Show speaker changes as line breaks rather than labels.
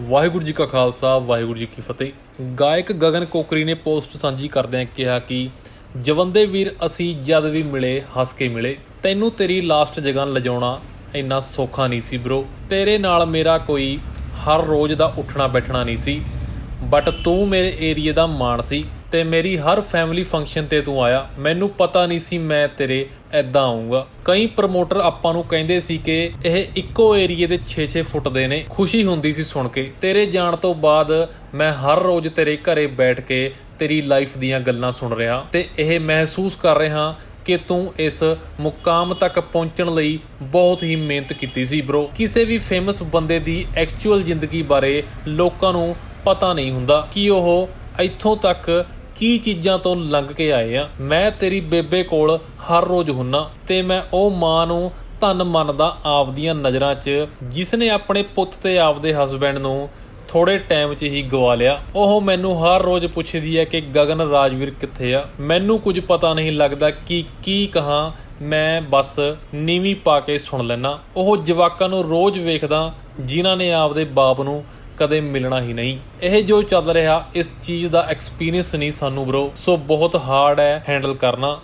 ਵਾਹਿਗੁਰੂ ਜੀ ਕਾ ਖਾਲਸਾ, ਵਾਹਿਗੁਰੂ ਜੀ ਕੀ ਫਤਿਹ। ਗਾਇਕ ਗਗਨ ਕੋਕਰੀ ਨੇ ਪੋਸਟ ਸਾਂਝੀ ਕਰਦਿਆਂ ਕਿਹਾ ਕਿ ਜਵੰਦੇ ਵੀਰ ਅਸੀਂ ਜਦ ਵੀ ਮਿਲੇ, ਹੱਸ ਕੇ ਮਿਲੇ। ਤੈਨੂੰ ਤੇਰੀ ਲਾਸਟ ਜਗ੍ਹਾ ਲਿਜਾਉਣਾ ਇੰਨਾ ਸੌਖਾ ਨਹੀਂ ਸੀ ਬ్రో ਤੇਰੇ ਨਾਲ ਮੇਰਾ ਕੋਈ ਹਰ ਰੋਜ਼ ਦਾ ਉੱਠਣਾ ਬੈਠਣਾ ਨਹੀਂ ਸੀ। ਬਟ ਤੂੰ ਮੇਰੇ ਏਰੀਏ ਦਾ ਮਾਣ ਸੀ। ਤੇ ਮੇਰੀ ਹਰ ਫੈਮਿਲੀ ਫੰਕਸ਼ਨ ਤੇ ਤੂੰ ਆਇਆ। ਮੈਨੂੰ ਪਤਾ ਨਹੀਂ ਸੀ ਮੈਂ ਤੇਰੇ ਐਦਾਂ ਆਉਂਗਾ ਕਈ ਪ੍ਰਮੋਟਰ ਆਪਾਂ ਨੂੰ ਕਹਿੰਦੇ ਸੀ ਕਿ ਇਹ ਇੱਕੋ ਏਰੀਏ ਦੇ 6-6 ਫੁੱਟ ਦੇ ਨੇ। ਖੁਸ਼ੀ ਹੁੰਦੀ ਸੀ ਸੁਣ ਕੇ। ਤੇਰੇ ਜਾਣ ਤੋਂ ਬਾਅਦ ਮੈਂ ਹਰ ਰੋਜ਼ ਤੇਰੇ ਘਰੇ ਬੈਠ ਕੇ ਤੇਰੀ ਲਾਈਫ ਦੀਆਂ ਗੱਲਾਂ ਸੁਣ ਰਿਹਾ। ਤੇ ਇਹ ਮਹਿਸੂਸ ਕਰ ਰਿਹਾ ਕਿ ਤੂੰ ਇਸ ਮੁਕਾਮ ਤੱਕ ਪਹੁੰਚਣ ਲਈ ਬਹੁਤ ਹੀ ਮਿਹਨਤ ਕੀਤੀ ਸੀ ਬ్రో ਕਿਸੇ ਵੀ ਫੇਮਸ ਬੰਦੇ ਦੀ ਐਕਚੁਅਲ ਜ਼ਿੰਦਗੀ ਬਾਰੇ ਲੋਕਾਂ ਨੂੰ ਪਤਾ ਨਹੀਂ ਹੁੰਦਾ ਕਿ ਉਹ ਇੱਥੋਂ ਤੱਕ ਕੀ ਚੀਜ਼ਾਂ ਤੋਂ ਲੰਘ ਕੇ ਆਏ ਆ? ਮੈਂ ਤੇਰੀ ਬੇਬੇ ਕੋਲ ਹਰ ਰੋਜ਼ ਹੁੰਨਾ ਤੇ ਮੈਂ ਉਹ ਮਾਂ ਨੂੰ ਧੰਨ ਮੰਨਦਾ ਆਪਦੀਆਂ ਨਜ਼ਰਾਂ 'ਚ ਜਿਸ ਨੇ ਆਪਣੇ ਪੁੱਤ ਤੇ ਆਪਦੇ ਹਸਬੰਡ ਨੂੰ ਥੋੜੇ ਟਾਈਮ 'ਚ ਹੀ ਗਵਾ ਲਿਆ। ਉਹ ਮੈਨੂੰ ਹਰ ਰੋਜ਼ ਪੁੱਛਦੀ ਹੈ ਕਿ ਗਗਨ ਰਾਜਵੀਰ ਕਿੱਥੇ ਆ? ਮੈਨੂੰ ਕੁਝ ਪਤਾ ਨਹੀਂ ਲੱਗਦਾ ਕਿ ਕੀ ਕਹਾਂ। ਮੈਂ ਬਸ ਨੀਵੀਂ ਪਾ ਕੇ ਸੁਣ ਲੈਣਾ ਉਹ ਜਵਾਕਾਂ ਨੂੰ ਰੋਜ਼ ਵੇਖਦਾ, ਜਿਨ੍ਹਾਂ ਨੇ ਆਪਦੇ ਬਾਪ ਨੂੰ ਕਦੇ ਮਿਲਣਾ ਹੀ ਨਹੀਂ। ਇਹ ਜੋ ਚੱਲ ਰਿਹਾ, ਇਸ ਚੀਜ਼ ਦਾ ਐਕਸਪੀਰੀਅੰਸ ਨਹੀਂ ਸਾਨੂੰ ਬ్రో ਸੋ ਬਹੁਤ ਹਾਰਡ ਹੈ ਹੈਂਡਲ ਕਰਨਾ।